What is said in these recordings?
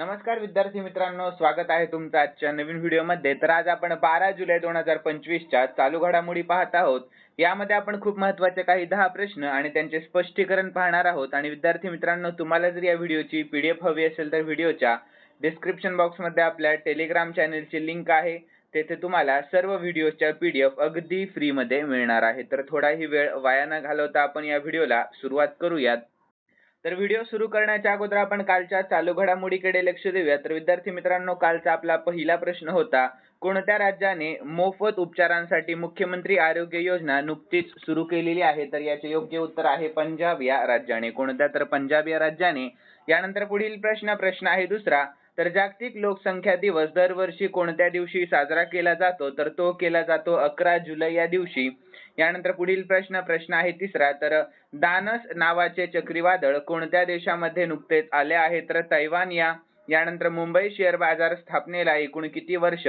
नमस्कार विद्यार्थी मित्रांनो स्वागत आहे तुमचं आजच्या नवीन व्हिडिओमध्ये. तर आज आपण बारा जुलै दोन हजार पंचवीसच्या चालू घडामोडी पाहत आहोत. यामध्ये आपण खूप महत्त्वाचे काही दहा प्रश्न आणि त्यांचे स्पष्टीकरण पाहणार आहोत. आणि विद्यार्थी मित्रांनो तुम्हाला जर या व्हिडिओची पीडीएफ हवी असेल तर व्हिडिओच्या डिस्क्रिप्शन बॉक्समध्ये आपल्या टेलिग्राम चॅनलची लिंक आहे. तेथे तुम्हाला सर्व व्हिडिओच्या पीडीएफ अगदी फ्रीमध्ये मिळणार आहे. तर थोडाही वेळ वाया न घालवता आपण या व्हिडिओला सुरुवात करूयात. तर व्हिडिओ सुरू करण्याच्या अगोदर आपण कालच्या चालू घडामोडीकडे लक्ष देऊया. तर विद्यार्थी मित्रांनो कालचा आपला पहिला प्रश्न होता कोणत्या राज्याने मोफत उपचारांसाठी मुख्यमंत्री आरोग्य योजना नुकतीच सुरू केलेली आहे? तर याचे योग्य उत्तर आहे पंजाब या राज्याने. कोणत्या? तर पंजाब या राज्याने. यानंतर पुढील प्रश्न प्रश्न आहे दुसरा. तर जागतिक लोकसंख्या दिवस दरवर्षी कोणत्या दिवशी साजरा केला जातो? तर तो केला जातो अकरा जुलै या दिवशी. यानंतर पुढील प्रश्न प्रश्न आहे तिसरा. तर दानस नावाचे चक्रीवादळ कोणत्या देशामध्ये नुकतेच आले आहे? तर तैवान या. यानंतर मुंबई शेअर बाजार स्थापनेला एकूण किती वर्ष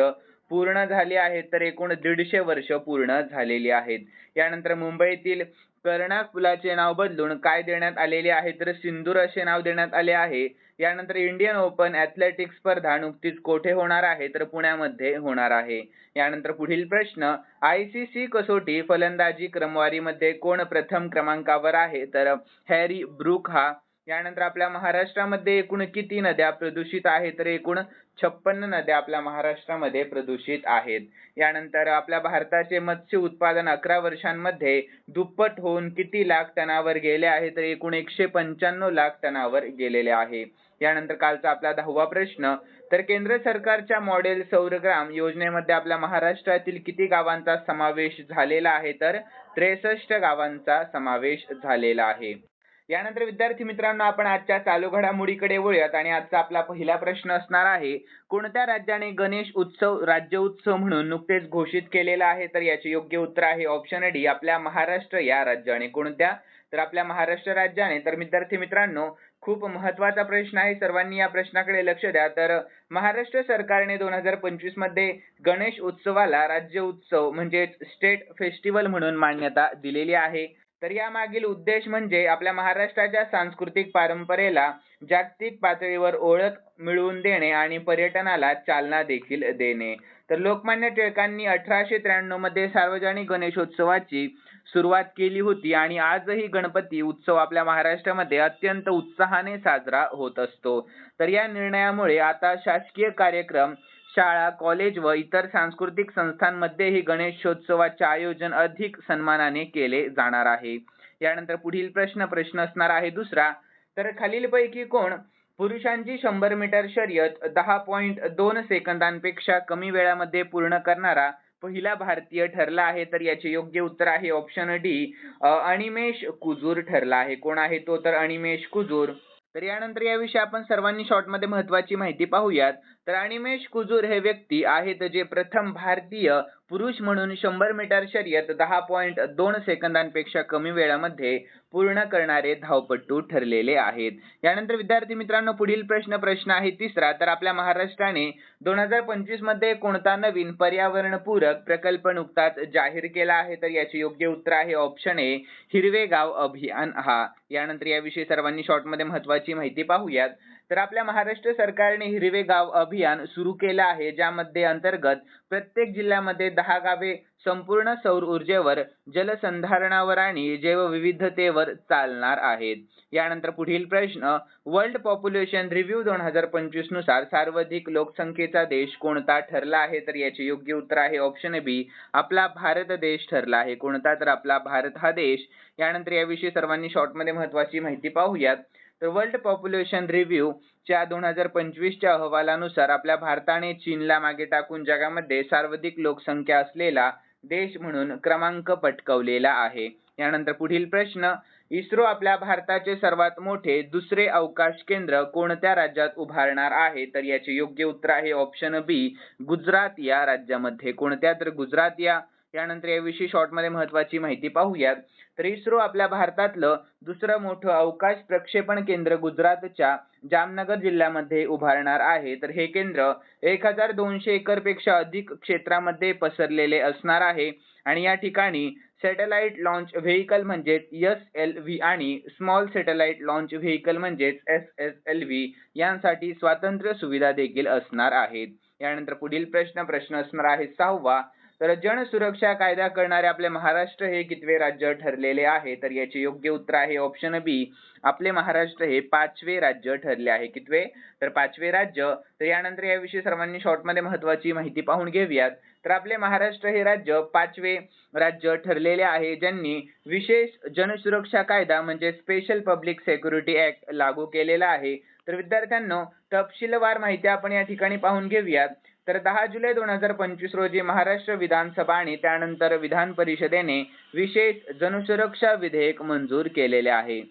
पूर्ण झाली आहेत? तर एकूण दीडशे वर्ष पूर्ण झालेली आहेत. यानंतर मुंबईतील कर्णाक पुलाचे नाव बदलून काय देण्यात आलेले आहे तर सिंदूर असे नाव देण्यात आले आहे. यानंतर इंडियन ओपन ऍथलेटिक्स स्पर्धा नुकतीच कोठे होणार आहे तर पुण्यामध्ये होणार आहे. यानंतर पुढील प्रश्न आय सी सी कसोटी फलंदाजी क्रमवारीमध्ये कोण प्रथम क्रमांकावर आहे? तर हॅरी ब्रूक हा. यानंतर आपल्या महाराष्ट्रामध्ये एकूण किती नद्या प्रदूषित आहेत? तर एकूण छप्पन्न नद्या आपल्या महाराष्ट्रामध्ये प्रदूषित आहेत. यानंतर आपल्या भारताचे मत्स्य उत्पादन अकरा वर्षांमध्ये दुप्पट होऊन किती लाख टनावर गेले आहे तर एकूण एकशे पंच्याण्णव लाख टनावर गेलेले आहे. यानंतर कालचा आपला दहावा प्रश्न तर केंद्र सरकारच्या मॉडेल सौरग्राम योजनेमध्ये आपल्या महाराष्ट्रातील किती गावांचा समावेश झालेला आहे तर त्रेसष्ट गावांचा समावेश झालेला आहे. यानंतर विद्यार्थी मित्रांनो आपण आजच्या चालू घडामोडीकडे वळूयात आणि आजचा आपला पहिला प्रश्न असणार आहे कोणत्या राज्याने गणेश उत्सव राज्य उत्सव म्हणून नुकतेच घोषित केलेला आहे? तर याचे योग्य उत्तर आहे ऑप्शन डी आपल्या महाराष्ट्र या राज्याने. कोणत्या? तर आपल्या महाराष्ट्र राज्याने. तर विद्यार्थी मित्रांनो खूप महत्त्वाचा प्रश्न आहे. सर्वांनी या प्रश्नाकडे लक्ष द्या. तर महाराष्ट्र सरकारने दोन हजार पंचवीसमध्ये गणेश उत्सवाला राज्य उत्सव म्हणजेच स्टेट फेस्टिवल म्हणून मान्यता दिलेली आहे. तर यामागील उद्देश म्हणजे आपल्या महाराष्ट्राच्या सांस्कृतिक परंपरेला जागतिक पातळीवर ओळख मिळवून देणे आणि पर्यटनाला चालना देखील देणे. तर लोकमान्य टिळकांनी अठराशे त्र्याण्णवमध्ये सार्वजनिक गणेशोत्सवाची सुरुवात केली होती आणि आजही गणपती उत्सव आपल्या महाराष्ट्रामध्ये अत्यंत उत्साहाने साजरा होत असतो. तर या निर्णयामुळे आता शासकीय कार्यक्रम शाळा कॉलेज व इतर सांस्कृतिक संस्थांमध्येही गणेशोत्सवाचे आयोजन अधिक सन्मानाने केले जाणार आहे. यानंतर पुढील प्रश्न प्रश्न असणार आहे दुसरा. तर खालीलपैकी कोण? पुरुषांची शंभर मीटर शर्यत दहा पॉईंट दोन सेकंदांपेक्षा कमी वेळामध्ये पूर्ण करणारा पहिला भारतीय ठरला आहे. तर याचे योग्य उत्तर आहे ऑप्शन डी अनिमेश कुजूर ठरला आहे. कोण आहे तो? तर अनिमेश कुजूर. तर यानंतर याविषयी आपण सर्वांनी शॉर्टमध्ये महत्वाची माहिती पाहूयात. तर अनिमेश कुजूर हे व्यक्ती आहेत जे प्रथम भारतीय पुरुष म्हणून शंभर मीटर शर्यत दहा पॉईंट दोन सेकंदांपेक्षा कमी वेळामध्ये पूर्ण करणारे धावपट्टू ठरलेले आहेत. यानंतर विद्यार्थी मित्रांनो पुढील प्रश्न प्रश्न आहे तिसरा. तर आपल्या महाराष्ट्राने दोन हजार पंचवीसमध्ये कोणता नवीन पर्यावरणपूरक प्रकल्प नुकताच जाहीर केला आहे? तर याचे योग्य उत्तर आहे ऑप्शन ए हिरवे गाव अभियान. हा. यानंतर याविषयी सर्वांनी शॉर्टमध्ये महत्वाची माहिती पाहूयात. तर आपल्या महाराष्ट्र सरकारने हिरवे गाव अभियान सुरू केलं आहे ज्यामध्ये अंतर्गत प्रत्येक जिल्ह्यामध्ये दहा गावे संपूर्ण सौर ऊर्जेवर जलसंधारणावर आणि जैवविविधतेवर चालणार आहेत. यानंतर पुढील प्रश्न वर्ल्ड पॉप्युलेशन रिव्ह्यू दोन हजार पंचवीसनुसार सर्वाधिक लोकसंख्येचा देश कोणता ठरला आहे? तर याचे योग्य उत्तर आहे ऑप्शन बी आपला भारत देश ठरला आहे. कोणता? तर आपला भारत हा देश. यानंतर याविषयी सर्वांनी शॉर्टमध्ये महत्वाची माहिती पाहूयात. वर्ल्ड पॉप्युलेशन रिव्ह्यू च्या दोन हजार पंचवीसच्या अहवालानुसार आपल्या भारताने चीनला मागे टाकून जगामध्ये सर्वाधिक लोकसंख्या असलेला देश म्हणून क्रमांक पटकवलेला आहे. यानंतर पुढील प्रश्न इस्रो आपल्या भारताचे सर्वात मोठे दुसरे अवकाश केंद्र कोणत्या राज्यात उभारणार आहे? तर याचे योग्य उत्तर आहे ऑप्शन बी गुजरात या राज्यामध्ये. कोणत्या? तर गुजरात या यानंतर याविषयी शॉर्टमध्ये महत्वाची माहिती पाहूयात. तर इस्रो आपल्या भारतातलं दुसरं मोठं अवकाश प्रक्षेपण केंद्र गुजरातच्या जामनगर जिल्ह्यामध्ये उभारणार आहे. तर हे केंद्र एक हजार दोनशे एकरपेक्षा अधिक क्षेत्रामध्ये पसरलेले असणार आहे. आणि या ठिकाणी सॅटेलाइट लॉन्च व्हेकल म्हणजेच एस एल व्ही आणि स्मॉल सॅटेलाइट लॉन्च व्हेकल म्हणजेच एस एस एल व्ही यांसाठी स्वातंत्र्य सुविधा देखील असणार आहेत. यानंतर पुढील प्रश्न प्रश्न असणार आहे सहावा. तर जन सुरक्षा कायदा करणारे आपले महाराष्ट्र हे कितवे राज्य ठरलेले आहे? तर याचे योग्य उत्तर आहे ऑप्शन बी आपले महाराष्ट्र हे पाचवे राज्य ठरले आहे. कितवे? तर पाचवे राज्य. तर यानंतर याविषयी सर्वांनी शॉर्टमध्ये महत्वाची माहिती पाहून घेऊयात. तर आपले महाराष्ट्र हे राज्य पाचवे राज्य ठरलेले आहे ज्यांनी विशेष जनसुरक्षा कायदा म्हणजे स्पेशल पब्लिक सेक्युरिटी ऍक्ट लागू केलेला आहे. तर विद्यार्थ्यांना तपशीलवार माहिती आपण या ठिकाणी पाहून घेऊयात. तर दहा जुलै दोन हजार पंचवीस रोजी महाराष्ट्र विधानसभा आणि त्यानंतर विधान परिषदेने विशेष जनसुरक्षा विधेयक मंजूर केलेले आहे.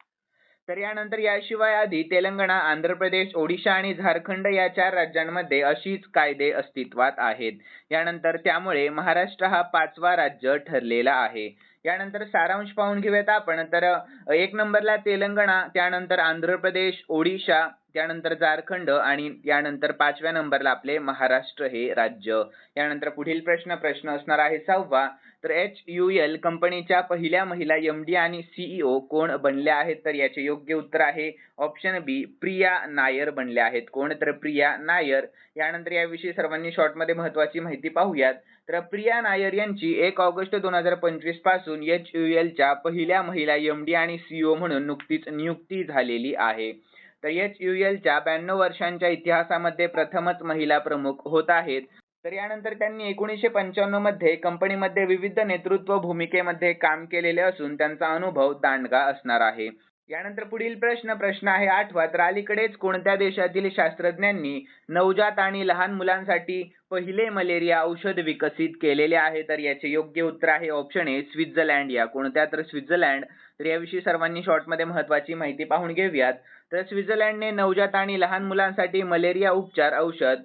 तर यानंतर याशिवाय आधी तेलंगणा आंध्र प्रदेश ओडिशा आणि झारखंड या चार राज्यांमध्ये अशीच कायदे अस्तित्वात आहेत. यानंतर त्यामुळे महाराष्ट्र हा पाचवा राज्य ठरलेला आहे. यानंतर सारांश पाहून घेऊयात आपण. तर एक नंबरला तेलंगणा त्यानंतर आंध्र प्रदेश ओडिशा त्यानंतर झारखंड आणि यानंतर पाचव्या नंबरला आपले महाराष्ट्र हे राज्य. यानंतर पुढील प्रश्न प्रश्न असणार आहे सहावा. तर एच यू एल कंपनीच्या पहिल्या महिला एम डी आणि सीईओ कोण बनल्या आहेत? तर याचे योग्य उत्तर आहे ऑप्शन बी प्रिया नायर बनल्या आहेत. कोण? तर प्रिया नायर. यानंतर याविषयी सर्वांनी शॉर्टमध्ये महत्वाची माहिती पाहूयात. तर प्रिया नायर यांची एक ऑगस्ट दोन हजार पंचवीसपासून एच यू एलच्या पहिल्या महिला एम डी आणि सीईओ म्हणून नुकतीच नियुक्ती झालेली आहे. तर एच यू एलच्या ब्याण्णव वर्षांच्या इतिहासामध्ये प्रथमच महिला प्रमुख होत आहेत. तर यानंतर त्यांनी एकोणीसशे पंच्याण्णवमध्ये कंपनीमध्ये विविध नेतृत्व भूमिकेमध्ये काम केलेले असून त्यांचा अनुभव दांडगा असणार आहे. यानंतर पुढील प्रश्न प्रश्न आहे आठवा तर अलीकडेच कोणत्या देशातील शास्त्रज्ञांनी नवजात आणि लहान मुलांसाठी पहिले मलेरिया औषध विकसित केलेले आहे? तर याचे योग्य उत्तर आहे ऑप्शन ए स्वित्झर्लंड. या कोणत्या तर स्वित्झर्लंड. तर याविषयी सर्वांनी शॉर्टमध्ये महत्वाची माहिती पाहून घेऊयात. तर स्वित्झर्लंडने नवजात आणि लहान मुलांसाठी मलेरिया उपचार औषध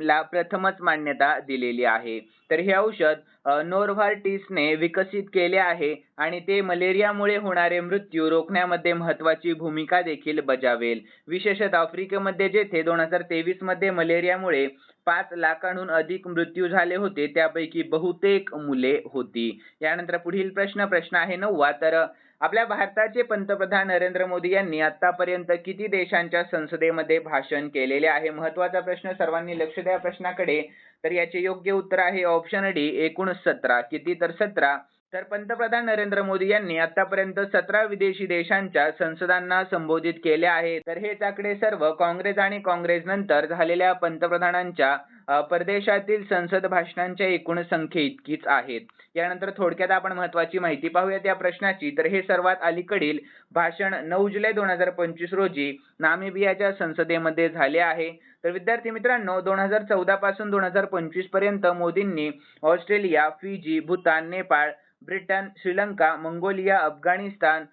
ला प्रथमच मान्यता दिलेली आहे. तर हे औषध नोर्व्हार्टिसने विकसित केले आहे आणि ते मलेरियामुळे होणारे मृत्यू रोखण्यामध्ये महत्वाची भूमिका देखील बजावेल. विशेषतः आफ्रिकेमध्ये जेथे दोन हजार तेवीसमध्ये मलेरियामुळे पाच लाखांहून अधिक मृत्यू झाले होते त्यापैकी बहुतेक मुले होती. यानंतर पुढील प्रश्न प्रश्न आहे नववा. तर आपल्या भारताचे पंतप्रधान नरेंद्र मोदी यांनी आतापर्यंत किती देशांच्या संसदेमध्ये भाषण केलेले आहे? महत्त्वाचा प्रश्न सर्वांनी लक्ष द्या प्रश्नाकडे. तर याचे योग्य उत्तर आहे ऑप्शन डी एकूण सतरा. किती तर सतरा. तर पंतप्रधान नरेंद्र मोदी यांनी आतापर्यंत सतरा विदेशी देशांच्या संसदांना संबोधित केले आहे. तर हेच आकडे सर्व काँग्रेस आणि काँग्रेस नंतर झालेल्या पंतप्रधानांच्या परदेशातील संसद भाषणांच्या एकूण संख्ये इतकीच आहेत. यानंतर थोडक्यात आपण महत्वाची माहिती पाहूयात या प्रश्नाची. तर हे सर्वात अलीकडील भाषण नऊ जुलै दोन हजार पंचवीस रोजी नामिबियाच्या संसदेमध्ये झाले आहे. तर विद्यार्थी मित्रांनो दोन हजार चौदा पासून दोन हजार पंचवीसपर्यंत मोदींनी Australia Fiji Bhutan Nepal Britain Sri Lanka Mongolia Afghanistan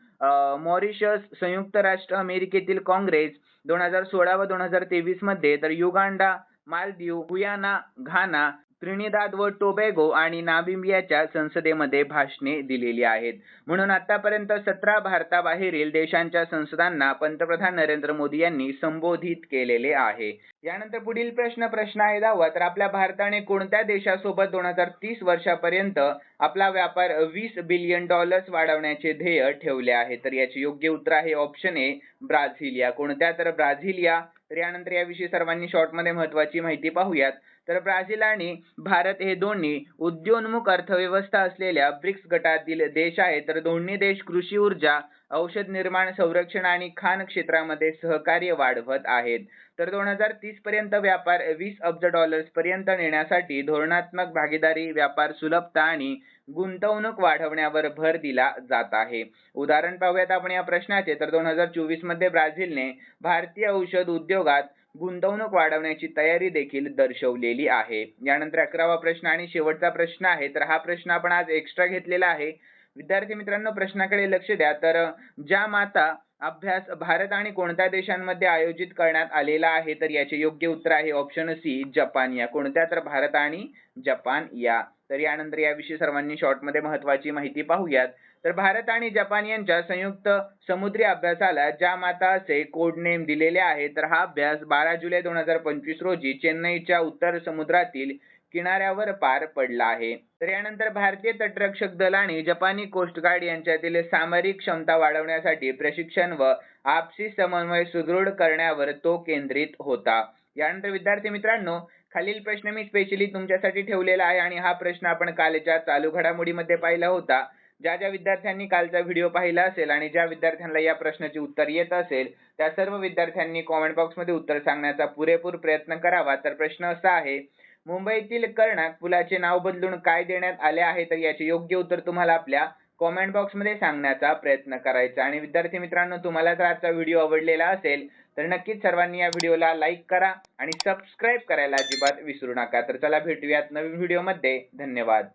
Mauritius संयुक्त राष्ट्र अमेरिकेतील काँग्रेस दोन हजार सोळा व दोन हजार तेवीसमध्ये तर Uganda Maldives, Guyana, Ghana, Trinidad व टोबॅगो आणि नामिबियाच्या संसदेमध्ये भाषणे दिलेली आहेत. म्हणून आतापर्यंत सतरा भारताबाहेरील देशांच्या संसदांना पंतप्रधान नरेंद्र मोदी यांनी संबोधित केलेले आहे. यानंतर पुढील प्रश्न प्रश्न आहे दावा तर आपल्या भारताने कोणत्या देशासोबत दोन हजार तीस वर्षापर्यंत आपला व्यापार वीस बिलियन डॉलर्स वाढवण्याचे ध्येय ठेवले आहे? तर याचे योग्य उत्तर आहे ऑप्शन ए ब्राझिलिया कोणत्या? तर ब्राझिलिया तर यानंतर याविषयी सर्वांनी शॉर्टमध्ये महत्वाची माहिती पाहूयात. तर ब्राझील आणि भारत हे दोन्ही उद्योन्मुख अर्थव्यवस्था असलेल्या ब्रिक्स गटातील देश आहेत. तर दोन्ही देश कृषी ऊर्जा औषध निर्माण संरक्षण आणि खाण क्षेत्रामध्ये सहकार्य वाढवत आहेत. तर दोन हजार तीस पर्यंत व्यापार वीस अब्ज डॉलर्स पर्यंत नेण्यासाठी धोरणात्मक भागीदारी व्यापार सुलभता आणि गुंतवणूक वाढवण्यावर भर दिला जात आहे. उदाहरण पाहूयात आपण या प्रश्नाचे. तर दोन हजार चोवीसमध्ये ब्राझीलने भारतीय औषध उद्योगात गुंतवणूक वाढवण्याची तयारी देखील दर्शवलेली आहे. यानंतर अकरावा प्रश्न आणि शेवटचा प्रश्न आहे. तर हा प्रश्न आपण आज एक्स्ट्रा घेतलेला आहे. विद्यार्थी मित्रांनो प्रश्नाकडे लक्ष द्या. तर ज्या माता अभ्यास भारत आणि कोणत्या देशांमध्ये आयोजित करण्यात आलेला आहे? तर याचे योग्य उत्तर आहे ऑप्शन सी जपान. या कोणत्या? तर भारत आणि जपान या. तर यानंतर याविषयी सर्वांनी शॉर्टमध्ये महत्वाची माहिती पाहूयात. तर भारत आणि जपान यांच्या संयुक्त समुद्री अभ्यासाला ज्या माता असे कोड नेम दिलेले आहे. तर हा अभ्यास बारा जुलै दोन हजार पंचवीस रोजी चेन्नईच्या उत्तर समुद्रातील किनाऱ्यावर पार पडला आहे. तर यानंतर भारतीय तटरक्षक दल आणि जपानी कोस्ट गार्ड यांच्यातील सामरिक क्षमता वाढवण्यासाठी प्रशिक्षण व आपसी समन्वय सुदृढ करण्यावर तो केंद्रित होता. यानंतर विद्यार्थी मित्रांनो खालील प्रश्न मी स्पेशली तुमच्यासाठी ठेवलेला आहे आणि हा प्रश्न आपण कालच्या चालू घडामोडीमध्ये पाहिला होता. ज्या ज्या विद्यार्थ्यांनी कालचा व्हिडिओ पाहिला असेल आणि ज्या विद्यार्थ्यांना या प्रश्नाचे उत्तर येत असेल त्या सर्व विद्यार्थ्यांनी कॉमेंट बॉक्समध्ये उत्तर सांगण्याचा पुरेपूर प्रयत्न करावा. तर प्रश्न असा आहे मुंबईतील कर्णक पुलाचे नाव बदलून काय देण्यात आले आहे तर याचे योग्य उत्तर तुम्हाला आपल्या कॉमेंट बॉक्समध्ये सांगण्याचा प्रयत्न करायचा आणि विद्यार्थी मित्रांनो तुम्हाला जर आजचा व्हिडिओ आवडलेला असेल तर नक्कीच सर्वांनी या व्हिडिओला लाईक करा आणि सबस्क्राईब करायला अजिबात विसरू नका. तर चला भेटूयात नवीन व्हिडिओमध्ये धन्यवाद.